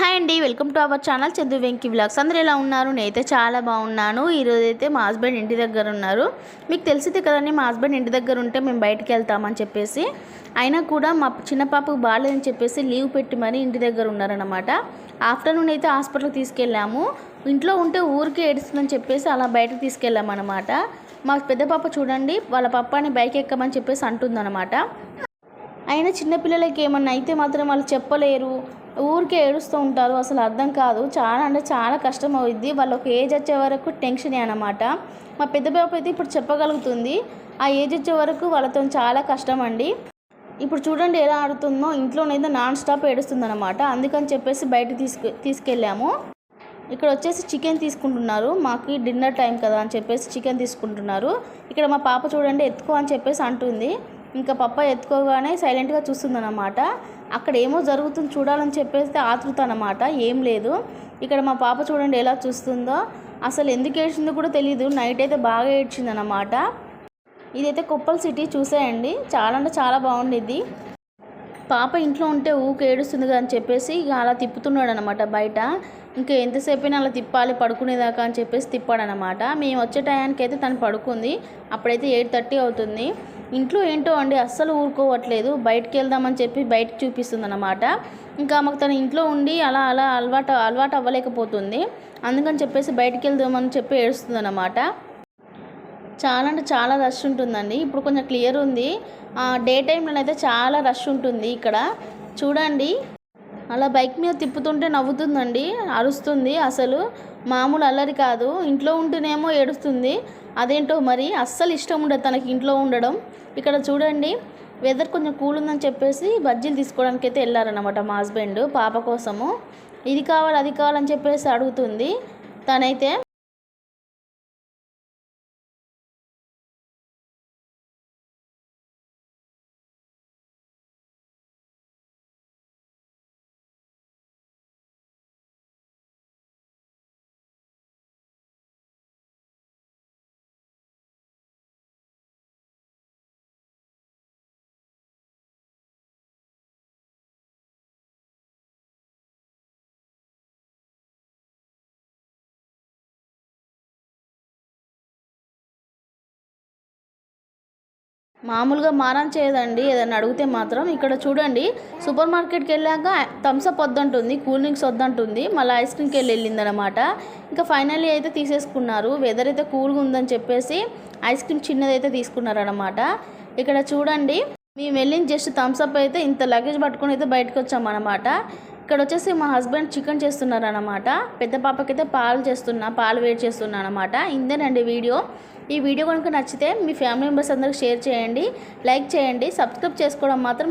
Hi అండి welcome to our channel Chandu Venki vlogs. అందరూ ఎలా ఉన్నారు? నేనైతే చాలా బాగున్నాను. ఈరోజు అయితే మా హస్బెండ్ ఇంటి దగ్గర ఉన్నారు. మీకు తెలిసింది కదండి మా హస్బెండ్ ఇంటి దగ్గర ఉంటే మేము బయటికి వెళ్తామని చెప్పేసి. అయినా కూడా మా చిన్న పాపకు బాగాలేదని చెప్పేసి లీవ్ పెట్టి మరీ ఇంటి దగ్గర ఉన్నారనమాట ఆఫ్టర్నూన్ అయితే హాస్పిటల్కి తీసుకెళ్ళాము. ఇంట్లో ఉంటే ఊరికే ఏడుస్తుందని చెప్పేసి అలా బయటకు తీసుకెళ్ళామన్నమాట. మా పెద్ద పాప చూడండి వాళ్ళ పప్పాని బైక్ ఎక్కమని చెప్పేసి అంటుందన్నమాట. అయినా చిన్నపిల్లలకి ఏమన్నా అయితే మాత్రం వాళ్ళు చెప్పలేరు. ఊరికే ఏడుస్తూ ఉంటారు అసలు అర్థం కాదు. చాలా అంటే చాలా కష్టం అవుద్ది. వాళ్ళు ఒక ఏజ్ వచ్చే వరకు టెన్షనే అనమాట మా పెద్ద పాప అయితే ఇప్పుడు చెప్పగలుగుతుంది. ఆ ఏజ్ వచ్చే వరకు వాళ్ళతో చాలా కష్టం అండి. ఇప్పుడు చూడండి ఎలా ఆడుతుందో. ఇంట్లోనైతే నాన్ స్టాప్ ఏడుస్తుంది అనమాట అందుకని చెప్పేసి బయట తీసుకు తీసుకెళ్ళాము. ఇక్కడ వచ్చేసి చికెన్ తీసుకుంటున్నారు. మాకు డిన్నర్ టైం కదా అని చెప్పేసి చికెన్ తీసుకుంటున్నారు. ఇక్కడ మా పాప చూడండి ఎత్తుకో అని చెప్పేసి అంటుంది. ఇంకా పప్ప ఎత్తుకోగానే సైలెంట్గా చూస్తుందన్నమాట. అక్కడ ఏమో జరుగుతుంది చూడాలని చెప్పేస్తే ఆతృత అనమాట ఏం లేదు. ఇక్కడ మా పాప చూడండి ఎలా చూస్తుందో. అసలు ఎందుకు ఏడ్చిందో కూడా తెలియదు నైట్ అయితే బాగా ఏడ్చింది అనమాట ఇదైతే కుప్పల్ సిటీ చూసేయండి. చాలా అంటే చాలా బాగుండిద్ది. పాప ఇంట్లో ఉంటే ఊకే ఏడుస్తుంది కదా అని చెప్పేసి ఇక అలా తిప్పుతున్నాడు అనమాట బయట. ఇంకా ఎంతసేపైనా అలా తిప్పాలి పడుకునేదాకా అని చెప్పేసి తిప్పాడనమాట మేము వచ్చే టయానికి అయితే తను పడుకుంది. అప్పుడైతే ఎయిట్ థర్టీ అవుతుంది. ఇంట్లో ఏంటో అండి అస్సలు ఊరుకోవట్లేదు. బయటికి వెళ్దామని చెప్పి బయటకు చూపిస్తుంది అనమాట ఇంకా మాకు తన ఇంట్లో ఉండి అలా అలా అలవాటు అలవాటు అవ్వలేకపోతుంది. అందుకని చెప్పేసి బయటికి వెళ్దామని చెప్పి ఏడుస్తుంది అనమాట చాలా అంటే చాలా రష్ ఉంటుందండి. ఇప్పుడు కొంచెం క్లియర్ ఉంది. డే టైంలో అయితే చాలా రష్ ఉంటుంది ఇక్కడ. చూడండి. అలా బైక్ మీద తిప్పుతుంటే నవ్వుతుందండి అరుస్తుంది అసలు. మామూలు అల్లరి కాదు. ఇంట్లో ఉంటేనేమో ఏడుస్తుంది. అదేంటో మరి అస్సలు ఇష్టం ఉండదు తనకి ఇంట్లో ఉండడం. ఇక్కడ చూడండి వెదర్ కొంచెం కూల్ ఉందని చెప్పేసి బజ్జీలు తీసుకోవడానికి అయితే వెళ్ళారనమాట మా హస్బెండ్ పాప కోసము. ఇది కావాలి అది కావాలని చెప్పేసి అడుగుతుంది. తనైతే మామూలుగా మారం చేయదండి. ఏదైనా అడిగితే మాత్రం ఇక్కడ చూడండి. సూపర్ మార్కెట్కి వెళ్ళాక థమ్స్అప్ వద్దంటుంది కూల్ డ్రింక్స్ వద్దంటుంది మళ్ళీ ఐస్ క్రీమ్కి వెళ్ళి వెళ్ళిందనమాట ఇంకా ఫైనల్లీ అయితే తీసేసుకున్నారు. వెదర్ అయితే కూల్గా ఉందని చెప్పేసి ఐస్ క్రీమ్ చిన్నదైతే తీసుకున్నారనమాట ఇక్కడ చూడండి. మేము వెళ్ళిన జస్ట్ థమ్స్అప్ అయితే ఇంత లగేజ్ పట్టుకొని అయితే బయటకు వచ్చామన్నమాట. ఇక్కడ వచ్చేసి మా హస్బెండ్ చికెన్ చేస్తున్నారు అనమాట పెద్ద పాపకైతే పాలు చేస్తున్నా పాలు వేడి చేస్తున్నా అనమాట ఇందేనండి వీడియో. ఈ వీడియో కనుక నచ్చితే మీ ఫ్యామిలీ మెంబర్స్ అందరికి షేర్ చేయండి లైక్ చేయండి సబ్స్క్రైబ్ చేసుకోవడం మాత్రం